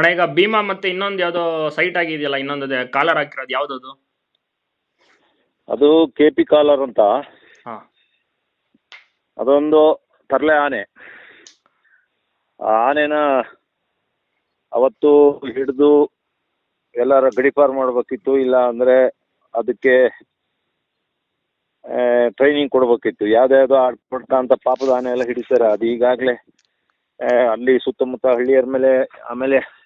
ಅಣ್ಣ ಈಗ ಭೀಮಾ ಮತ್ತೆ ಇನ್ನೊಂದು ಯಾವುದೋ ಸೈಟ್ ಆಗಿದೆಯಲ್ಲ ಇನ್ನೊಂದು ಕಾಲರ್ ಹಾಕಿರೋದು ಯಾವುದದು? ಅದು ಕೆ ಪಿ ಕಾಲರ್ ಅಂತ. ಹಾಂ. ಅದೊಂದು ತರಲೆ ಆನೆ. ಆ ಆನೆನ ಅವತ್ತು ಹಿಡಿದು ಎಲ್ಲರ ಗಡಿಪಾರು ಮಾಡಬೇಕಿತ್ತು ಇಲ್ಲ ಅಂದರೆ ಅದಕ್ಕೆ ಟ್ರೈನಿಂಗ್ ಕೊಡಬೇಕಿತ್ತು. ಯಾವುದ್ಯಾವುದೋ ಆಡ್ಪಡ್ಕ ಅಂತ ಪಾಪದ ಆನೆ ಎಲ್ಲ ಹಿಡಿತಾರೆ. ಅದು ಈಗಾಗಲೇ ಅಲ್ಲಿ ಸುತ್ತಮುತ್ತ ಹಳ್ಳಿಯರ ಮೇಲೆ ಆಮೇಲೆ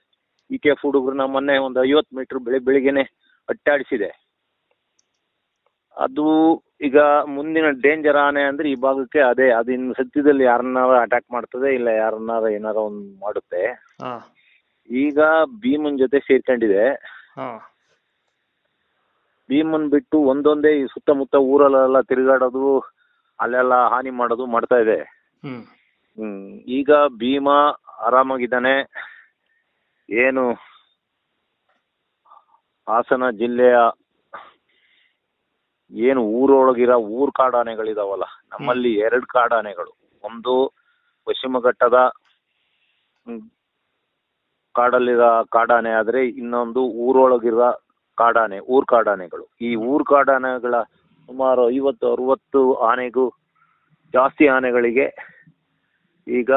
ಇ ಕೆ ಎಫ್ ಹುಡುಗರನ್ನ ಮೊನ್ನೆ ಒಂದು ಐವತ್ ಮೀಟರ್ ಬೆಳೆ ಬೆಳಿಗ್ಗೆನೆ ಅಟ್ಟಾಡಿಸಿದೆ. ಅದು ಈಗ ಮುಂದಿನ ಡೇಂಜರ್ ಆನೆ ಅಂದ್ರೆ ಈ ಭಾಗಕ್ಕೆ ಅದೇ ಅದು ಇನ್ನು ಸದ್ಯದಲ್ಲಿ ಯಾರನ್ನಾರ ಅಟ್ಯಾಕ್ ಮಾಡ್ತದೆ ಇಲ್ಲ ಯಾರನ್ನಾರ ಏನಾರ ಒಂದು ಮಾಡುತ್ತೆ. ಈಗ ಭೀಮನ್ ಜೊತೆ ಸೇರ್ಕೊಂಡಿದೆ. ಭೀಮನ್ ಬಿಟ್ಟು ಒಂದೊಂದೇ ಈ ಸುತ್ತಮುತ್ತ ಊರಲ್ಲೆಲ್ಲ ತಿರುಗಾಡೋದು ಅಲ್ಲೆಲ್ಲ ಹಾನಿ ಮಾಡೋದು ಮಾಡ್ತಾ ಇದೆ. ಹ್ಮ್. ಈಗ ಭೀಮ ಆರಾಮಾಗಿದ್ದಾನೆ. ಏನು ಹಾಸನ ಜಿಲ್ಲೆಯ ಏನು ಊರೊಳಗಿರೋ ಊರ್ ಕಾಡಾನೆಗಳಿದಾವಲ್ಲ ನಮ್ಮಲ್ಲಿ ಎರಡು ಕಾಡಾನೆಗಳು. ಒಂದು ಪಶ್ಚಿಮ ಘಟ್ಟದ ಕಾಡಲ್ಲಿರ ಕಾಡಾನೆ ಆದ್ರೆ ಇನ್ನೊಂದು ಊರೊಳಗಿರೋ ಕಾಡಾನೆ ಊರ್ ಕಾಡಾನೆಗಳು. ಈ ಊರ್ ಕಾಡಾನೆಗಳ ಸುಮಾರು ಐವತ್ತು ಅರವತ್ತು ಆನೆಗೂ ಜಾಸ್ತಿ ಆನೆಗಳಿಗೆ ಈಗ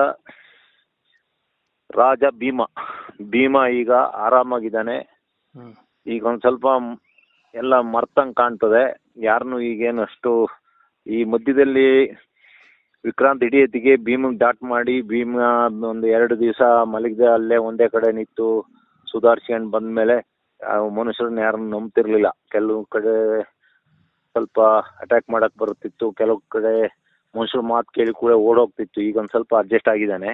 ರಾಜ ಭೀಮ ಭೀಮ ಈಗ ಆರಾಮಾಗಿದ್ದಾನೆ. ಈಗ ಒಂದು ಸ್ವಲ್ಪ ಎಲ್ಲ ಮರ್ತಂಗ್ ಕಾಣ್ತದೆ. ಯಾರನ್ನು ಈಗೇನು ಅಷ್ಟು ಈ ಮಧ್ಯದಲ್ಲಿ ವಿಕ್ರಾಂತ್ ಹಿಡಿಯತ್ತಿಗೆ ಭೀಮಿಗೆ ಡಾಟ್ ಮಾಡಿ ಭೀಮ ಒಂದು ಎರಡು ದಿವಸ ಮಲಗಿದ ಅಲ್ಲೇ ಒಂದೇ ಕಡೆ ನಿಂತು ಸುಧಾರಿಸ್ಕೊಂಡು ಬಂದ್ಮೇಲೆ ಮನುಷ್ಯರನ್ನ ಯಾರನ್ನು ನಂಬ್ತಿರ್ಲಿಲ್ಲ. ಕೆಲವು ಕಡೆ ಸ್ವಲ್ಪ ಅಟ್ಯಾಕ್ ಮಾಡಕ್ ಬರುತ್ತಿತ್ತು. ಕೆಲವು ಕಡೆ ಮನುಷ್ಯರ ಮಾತು ಕೇಳಿ ಕೂಡ ಓಡೋಗ್ತಿತ್ತು. ಈಗ ಒಂದು ಸ್ವಲ್ಪ ಅಡ್ಜಸ್ಟ್ ಆಗಿದ್ದಾನೆ.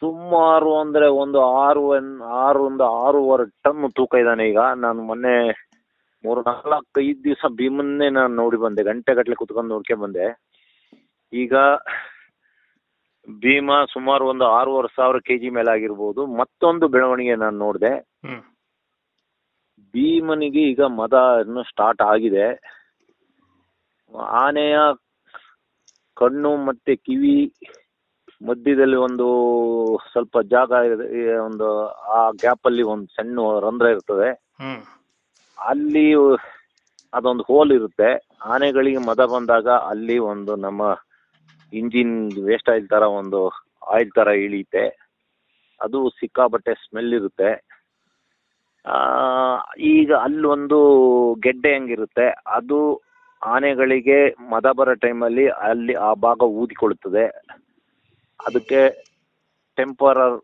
ಸುಮಾರು ಅಂದ್ರೆ ಒಂದು ಆರು ಎನ್- ಆರು ಒಂದು ಆರೂವರೆ ಟನ್ ತೂಕ ಇದ್ದಾನೆ ಈಗ. ನಾನು ಮೊನ್ನೆ ಮೂರು ನಾಲ್ಕು ಐದು ದಿವಸ ಭೀಮನ್ನೇ ನಾನು ನೋಡಿ ಬಂದೆ. ಗಂಟೆ ಗಟ್ಟಲೆ ಕುತ್ಕೊಂಡು ನೋಡ್ಕೊಂಡ್ ಬಂದೆ. ಈಗ ಭೀಮ ಸುಮಾರು ಒಂದು ಆರೂವರೆ ಸಾವಿರ ಕೆ ಜಿ ಮೇಲೆ ಆಗಿರ್ಬೋದು. ಮತ್ತೊಂದು ಬೆಳವಣಿಗೆ ನಾನು ನೋಡಿದೆ. ಭೀಮನಿಗೆ ಈಗ ಮದ ಇನ್ನು ಸ್ಟಾರ್ಟ್ ಆಗಿದೆ. ಆನೆಯ ಕಣ್ಣು ಮತ್ತೆ ಕಿವಿ ಮಧ್ಯದಲ್ಲಿ ಒಂದು ಸ್ವಲ್ಪ ಜಾಗ ಇದೆ ಈ ಒಂದು ಆ ಗ್ಯಾಪ್ ಅಲ್ಲಿ ಒಂದು ಸಣ್ಣ ರಂಧ್ರ ಇರ್ತದೆ. ಅಲ್ಲಿ ಅದೊಂದು ಹೋಲ್ ಇರುತ್ತೆ. ಆನೆಗಳಿಗೆ ಮದ ಬಂದಾಗ ಅಲ್ಲಿ ಒಂದು ನಮ್ಮ ಇಂಜಿನ್ ವೇಸ್ಟ್ ಆಯಿಲ್ ತರ ಒಂದು ಆಯಿಲ್ ತರ ಇಳಿಯುತ್ತೆ. ಅದು ಸಿಕ್ಕಾಬಟ್ಟೆ ಸ್ಮೆಲ್ ಇರುತ್ತೆ. ಆ, ಈಗ ಒಂದು ಗೆಡ್ಡೆ ಹಂಗಿರುತ್ತೆ ಅದು ಆನೆಗಳಿಗೆ ಮದ ಬರೋ ಟೈಮಲ್ಲಿ ಅಲ್ಲಿ ಆ ಭಾಗ ಊದಿಕೊಳ್ಳುತ್ತದೆ. ಅದಕ್ಕೆ ಟೆಂಪರರ್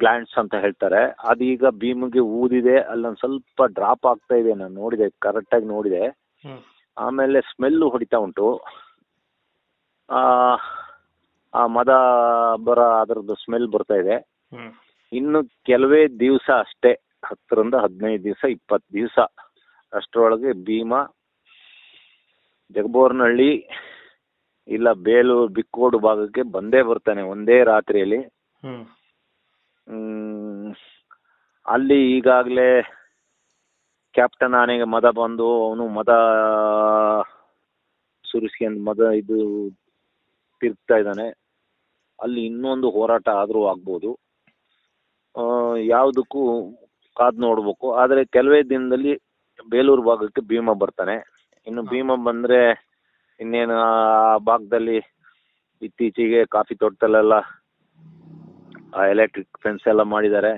ಗ್ಲ್ಯಾಂಡ್ಸ್ ಅಂತ ಹೇಳ್ತಾರೆ. ಅದೀಗ ಭೀಮಿಗೆ ಊದಿದೆ ಅಲ್ಲೊಂದು ಸ್ವಲ್ಪ ಡ್ರಾಪ್ ಆಗ್ತಾ ಇದೆ ನಾನು ನೋಡಿದೆ ಕರೆಕ್ಟಾಗಿ ನೋಡಿದೆ. ಆಮೇಲೆ ಸ್ಮೆಲ್ಲು ಹೊಡಿತಾ ಉಂಟು. ಆ ಆ ಮದ ಬರ ಅದರದ್ದು ಸ್ಮೆಲ್ ಬರ್ತಾ ಇದೆ. ಇನ್ನು ಕೆಲವೇ ದಿವಸ ಅಷ್ಟೇ ಹತ್ತರಿಂದ ಹದಿನೈದು ದಿವಸ ಇಪ್ಪತ್ತು ದಿವಸ ಅಷ್ಟರೊಳಗೆ ಭೀಮ ಜಗಬೋರ್ನಹಳ್ಳಿ ಇಲ್ಲ ಬೇಲೂರು ಬಿಕ್ಕೋಡು ಭಾಗಕ್ಕೆ ಬಂದೇ ಬರ್ತಾನೆ ಒಂದೇ ರಾತ್ರಿಯಲ್ಲಿ. ಹ್ಮ್, ಅಲ್ಲಿ ಈಗಾಗಲೇ ಕ್ಯಾಪ್ಟನ್ ಆನೆಗೆ ಮದ ಬಂದು ಅವನು ಮದ ಸುರಿಸ್ಕೊಂಡು ಮದ ಇದು ತಿರುಗ್ತಾ ಇದ್ದಾನೆ. ಅಲ್ಲಿ ಇನ್ನೊಂದು ಹೋರಾಟ ಆದರೂ ಆಗ್ಬೋದು. ಯಾವುದಕ್ಕೂ ಕಾದು ನೋಡ್ಬೇಕು. ಆದರೆ ಕೆಲವೇ ದಿನದಲ್ಲಿ ಬೇಲೂರು ಭಾಗಕ್ಕೆ ಭೀಮ ಬರ್ತಾನೆ. ಇನ್ನು ಭೀಮ ಬಂದರೆ ಇನ್ನೇನು ಆ ಭಾಗದಲ್ಲಿ ಇತ್ತೀಚೆಗೆ ಕಾಫಿ ತೋಟದಲ್ಲೆಲ್ಲ ಆ ಎಲೆಕ್ಟ್ರಿಕ್ ಫೆನ್ಸ್ ಎಲ್ಲ ಮಾಡಿದ್ದಾರೆ.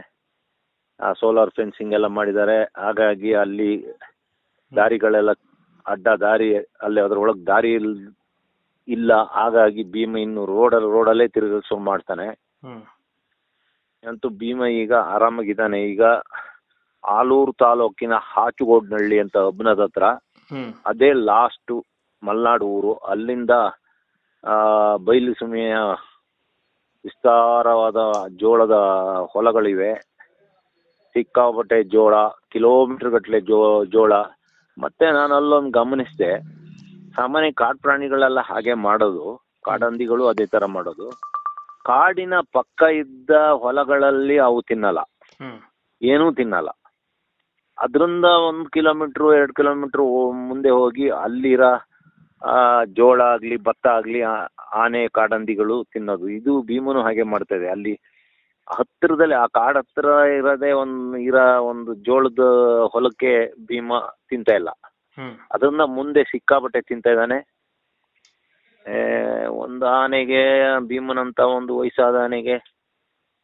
ಆ ಸೋಲಾರ್ ಫೆನ್ಸಿಂಗ್ ಎಲ್ಲ ಮಾಡಿದ್ದಾರೆ. ಹಾಗಾಗಿ ಅಲ್ಲಿ ದಾರಿಗಳೆಲ್ಲ ಅಡ್ಡ ದಾರಿ ಅಲ್ಲಿ ಅದರೊಳಗೆ ದಾರಿ ಇಲ್- ಇಲ್ಲ. ಹಾಗಾಗಿ ಭೀಮ ಇನ್ನು ರೋಡಲ್ಲಿ ರೋಡಲ್ಲೇ ತಿರುಗಿಸೋ ಮಾಡ್ತಾನೆ. ಅಂತೂ ಭೀಮ ಈಗ ಆರಾಮಾಗಿದ್ದಾನೆ. ಈಗ ಆಲೂರು ತಾಲೂಕಿನ ಹಾಚುಗೋಡ್ನಹಳ್ಳಿ ಅಂತ ಅಬ್ನದ ಹತ್ರ ಅದೇ ಲಾಸ್ಟು ಮಲ್ನಾಡು ಊರು ಅಲ್ಲಿಂದ ಬೈಲು ಸೀಮೆಯ ವಿಸ್ತಾರವಾದ ಜೋಳದ ಹೊಲಗಳಿವೆ. ಸಿಕ್ಕಾಪಟ್ಟೆ ಜೋಳ ಕಿಲೋಮೀಟರ್ ಗಟ್ಟಲೆ ಜೋ ಜೋಳ. ಮತ್ತೆ ನಾನು ಅಲ್ಲೊಂದು ಗಮನಿಸಿದೆ. ಸಾಮಾನ್ಯ ಕಾಡು ಪ್ರಾಣಿಗಳೆಲ್ಲ ಹಾಗೆ ಮಾಡೋದು. ಕಾಡಂದಿಗಳು ಅದೇ ತರ ಮಾಡೋದು. ಕಾಡಿನ ಪಕ್ಕ ಇದ್ದ ಹೊಲಗಳಲ್ಲಿ ಅವು ತಿನ್ನಲ್ಲ. ಏನೂ ತಿನ್ನಲ್ಲ. ಅದರಿಂದ ಒಂದು ಕಿಲೋಮೀಟ್ರು ಎರಡು ಕಿಲೋಮೀಟ್ರು ಮುಂದೆ ಹೋಗಿ ಅಲ್ಲಿರೋ ಜೋಳ ಆಗ್ಲಿ ಭತ್ತ ಆಗ್ಲಿ ಆನೆ ಕಾಡಂದಿಗಳು ತಿನ್ನೋದು. ಇದು ಭೀಮನು ಹಾಗೆ ಮಾಡ್ತದೆ. ಅಲ್ಲಿ ಹತ್ತಿರದಲ್ಲಿ ಆ ಕಾಡ ಹತ್ರ ಇರೋದೇ ಒಂದು ಇರೋ ಒಂದು ಜೋಳದ ಹೊಲಕ್ಕೆ ಭೀಮ ತಿಂತ ಇಲ್ಲ. ಅದನ್ನ ಮುಂದೆ ಸಿಕ್ಕಾಪಟ್ಟೆ ತಿಂತ ಇದ್ದಾನೆ. ಒಂದು ಆನೆಗೆ ಭೀಮನಂತ ಒಂದು ವಯಸ್ಸಾದ ಆನೆಗೆ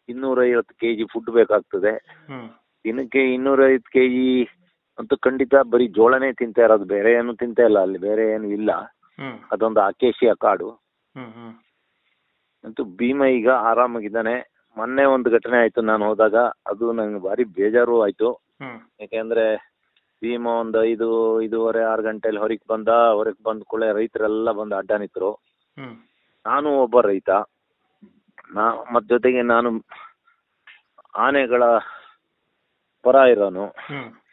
ಇನ್ನೂರೈವತ್ತು ಕೆ ಜಿ ಫುಡ್ ಬೇಕಾಗ್ತದೆ ದಿನಕ್ಕೆ ಇನ್ನೂರೈವತ್ತು ಕೆ ಜಿ ಅಂತೂ ಖಂಡಿತ ಬರೀ ಜೋಳನೇ ತಿಂತಾ ಇರೋದು ಬೇರೆ ಏನು ತಿಂತಾ ಇಲ್ಲ ಅಲ್ಲಿ ಬೇರೆ ಏನು ಇಲ್ಲ. ಹ್ಮ್. ಅದೊಂದು ಅಕೇಶಿಯ ಕಾಡು. ಹ್ಮ್ ಹ್ಮ್. ಅಂತೂ ಭೀಮ ಈಗ ಆರಾಮಾಗಿದ್ದಾನೆ. ಮೊನ್ನೆ ಒಂದು ಘಟನೆ ಆಯ್ತು ನಾನು ಹೋದಾಗ ಅದು ನಂಗೆ ಭಾರಿ ಬೇಜಾರು ಆಯ್ತು. ಹ್ಮ್. ಯಾಕೆಂದರೆ ಭೀಮ ಒಂದು ಐದು ಐದೂವರೆ ಆರು ಗಂಟೆಲಿ ಹೊರಗೆ ಬಂದ ಹೊರಗೆ ಬಂದ ಕೂಡ ರೈತರೆಲ್ಲ ಬಂದು ಅಡ್ಡ ನಿಂತರು. ಹ್ಮ್. ನಾನು ಒಬ್ಬ ರೈತ. ನಾ ಮತ್ತು ಜೊತೆಗೆ ನಾನು ಆನೆಗಳ ಪರ ಇರೋನು. ಹ್ಮ್.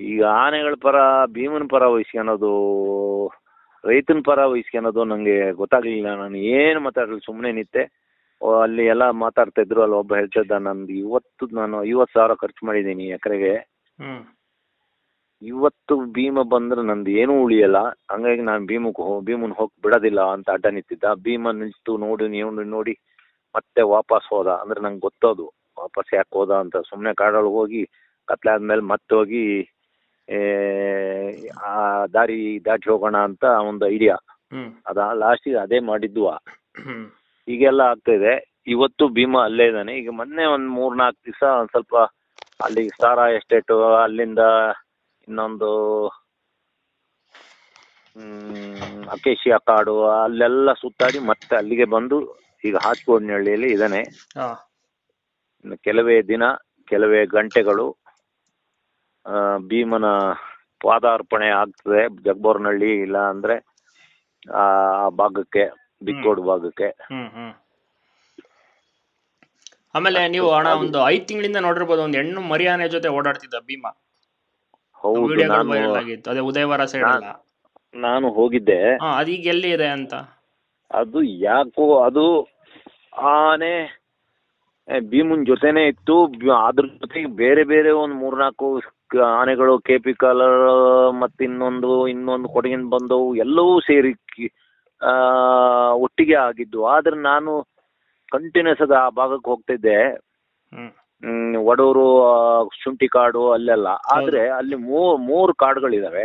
ಈಗ ಆನೆಗಳ ಪರ ಭೀಮನ ಪರ ವಹಿಸ್ಕೊಳೋದು ರೈತನ ಪರ ವಹಿಸ್ಕೊಳೋದು ನನಗೆ ಗೊತ್ತಾಗಲಿಲ್ಲ ನಾನು. ಏನು ಮಾತಾಡಲಿಲ್ಲ ಸುಮ್ಮನೆ ನಿಂತೆ. ಅಲ್ಲಿ ಎಲ್ಲ ಮಾತಾಡ್ತಾ ಇದ್ರು ಅಲ್ಲಿ ಒಬ್ಬ ಹೇಳ್ತಿದ್ದ ನಂದು ಇವತ್ತು ನಾನು ಐವತ್ತು ಸಾವಿರ ಖರ್ಚು ಮಾಡಿದ್ದೀನಿ ಎಕರೆಗೆ. ಇವತ್ತು ಭೀಮ ಬಂದ್ರೆ ನಂದು ಏನೂ ಉಳಿಯಲ್ಲ. ಹಂಗಾಗಿ ನಾನು ಭೀಮಕ್ಕೆ ಹೋ ಭೀಮನ್ ಹೋಗಿ ಬಿಡೋದಿಲ್ಲ ಅಂತ ಅಡ್ಡ ನಿಂತಿದ್ದ. ಭೀಮ ನಿಂತು ನೋಡಿ ನೀವು ನೋಡಿ ಮತ್ತೆ ವಾಪಸ್ ಹೋದ. ಅಂದ್ರೆ ನಂಗೆ ಗೊತ್ತೋದು ವಾಪಸ್ ಯಾಕೆ ಹೋದ ಅಂತ. ಸುಮ್ಮನೆ ಕಾಡೊಳಗೆ ಹೋಗಿ ಕತ್ಲೆ ಆದ್ಮೇಲೆ ಮತ್ತೆ ಹೋಗಿ ಆ ದಾರಿ ದಾಟಿ ಹೋಗೋಣ ಅಂತ ಒಂದು ಐಡಿಯಾ ಅದ ಲಾಸ್ಟಿಗೆ ಅದೇ ಮಾಡಿದ್ವಾ. ಈಗೆಲ್ಲ ಆಗ್ತಾ ಇದೆ. ಇವತ್ತು ಭೀಮ ಅಲ್ಲೇ ಇದ್ದಾನೆ. ಈಗ ಮೊನ್ನೆ ಒಂದು ಮೂರ್ ನಾಲ್ಕು ದಿವಸ ಒಂದು ಸ್ವಲ್ಪ ಅಲ್ಲಿ ಸ್ಟಾರ ಎಸ್ಟೇಟ್ ಅಲ್ಲಿಂದ ಇನ್ನೊಂದು ಹ್ಮ್ ಅಕೇಶಿಯಾ ಕಾಡು ಅಲ್ಲೆಲ್ಲ ಸುತ್ತಾಡಿ ಮತ್ತೆ ಅಲ್ಲಿಗೆ ಬಂದು ಈಗ ಹಾಚ್ಕೋಡ್ನಹಳ್ಳಿಯಲ್ಲಿ ಇದ್ದಾನೆ. ಕೆಲವೇ ದಿನ ಕೆಲವೇ ಗಂಟೆಗಳು ಭೀಮನ ಪಾದಾರ್ಪಣೆ ಆಗ್ತದೆ ಜಗ್ಬೋರ್ನಹಳ್ಳಿ ಇಲ್ಲ ಅಂದ್ರೆ ಆ ಭಾಗಕ್ಕೆ ಬಿಕ್ಕೋಡ್ ಭಾಗಕ್ಕೆ. ಆಮೇಲೆ ನೀವು ಅಣ್ಣ ಒಂದು ಐದ್ ತಿಂಗಳಿಂದ ನೋಡಿರ್ಬೋದು ಒಂದು ಹೆಣ್ಣು ಮರಿಯಾನೆ ಜೊತೆ ಓಡಾಡ್ತಿದ್ದ ಭೀಮ. ಹೌದು ನಾನು ಅದೇ ಉದಯವಾರ ಸೈಡ್ ಅಲ್ಲ. ನಾನು ಹೋಗಿದ್ದೆ. ಅದೀಗ ಎಲ್ಲಿ ಇದೆ ಅಂತ? ಅದು ಯಾಕೋ ಅದು ಆನೆ ಭೀಮನ್ ಜೊತೆನೆ ಇತ್ತು. ಅದ್ರ ಜೊತೆಗೆ ಬೇರೆ ಬೇರೆ ಒಂದ್ ಮೂರ್ನಾಲ್ಕು ಆನೆಗಳು ಕೆಪಿ ಕಲರ್ ಮತ್ತು ಇನ್ನೊಂದು ಇನ್ನೊಂದು ಕೊಡಗಿನ ಬಂದವು ಎಲ್ಲವೂ ಸೇರಿ ಒಟ್ಟಿಗೆ ಆಗಿದ್ದು. ಆದ್ರೆ ನಾನು ಕಂಟಿನ್ಯೂಸ್ ಆಗಿ ಆ ಭಾಗಕ್ಕೆ ಹೋಗ್ತಿದ್ದೆ. ವಡೂರು ಶುಂಠಿ ಕಾಡು ಅಲ್ಲೆಲ್ಲ. ಆದ್ರೆ ಅಲ್ಲಿ ಮೂರ್ ಮೂರು ಕಾಡುಗಳಿದಾವೆ.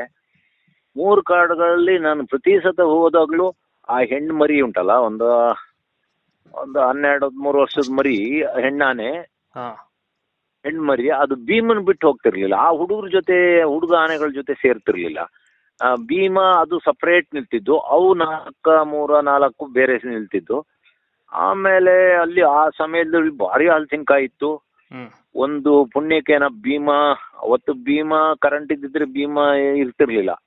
ಮೂರು ಕಾಡುಗಳಲ್ಲಿ ನಾನು ಪ್ರತಿ ಸತ ಹೋದಾಗ್ಲೂ ಆ ಹೆಣ್ಣು ಮರಿ ಉಂಟಲ್ಲ ಒಂದು ಒಂದು ಹನ್ನೆರಡು ಹದಿಮೂರು ವರ್ಷದ ಮರಿ ಹೆಣ್ಣಾನೆ. ಹಾ ಹೆಣ್ಣು ಮರಿ ಅದು ಭೀಮನ್ ಬಿಟ್ಟು ಹೋಗ್ತಿರ್ಲಿಲ್ಲ. ಆ ಹುಡುಗರ ಜೊತೆ ಹುಡುಗ ಆನೆಗಳ ಜೊತೆ ಸೇರ್ತಿರ್ಲಿಲ್ಲ. ಆ, ಭೀಮ ಅದು ಸಪ್ರೇಟ್ ನಿಲ್ತಿದ್ದು. ಅವು ನಾಲ್ಕ ಮೂರ ನಾಲ್ಕು ಬೇರೆ ನಿಲ್ತಿದ್ದು. ಆಮೇಲೆ ಅಲ್ಲಿ ಆ ಸಮಯದಲ್ಲಿ ಭಾರಿ ಹಲಸಿನಕಾಯಿ ಇತ್ತು ಒಂದು ಒಂದು ಪುಣ್ಯಕ್ಕೇನ ಭೀಮ ಅವತ್ತು ಭೀಮ ಕರೆಂಟ್ ಇದ್ದಿದ್ರೆ ಭೀಮ ಇರ್ತಿರ್ಲಿಲ್ಲ.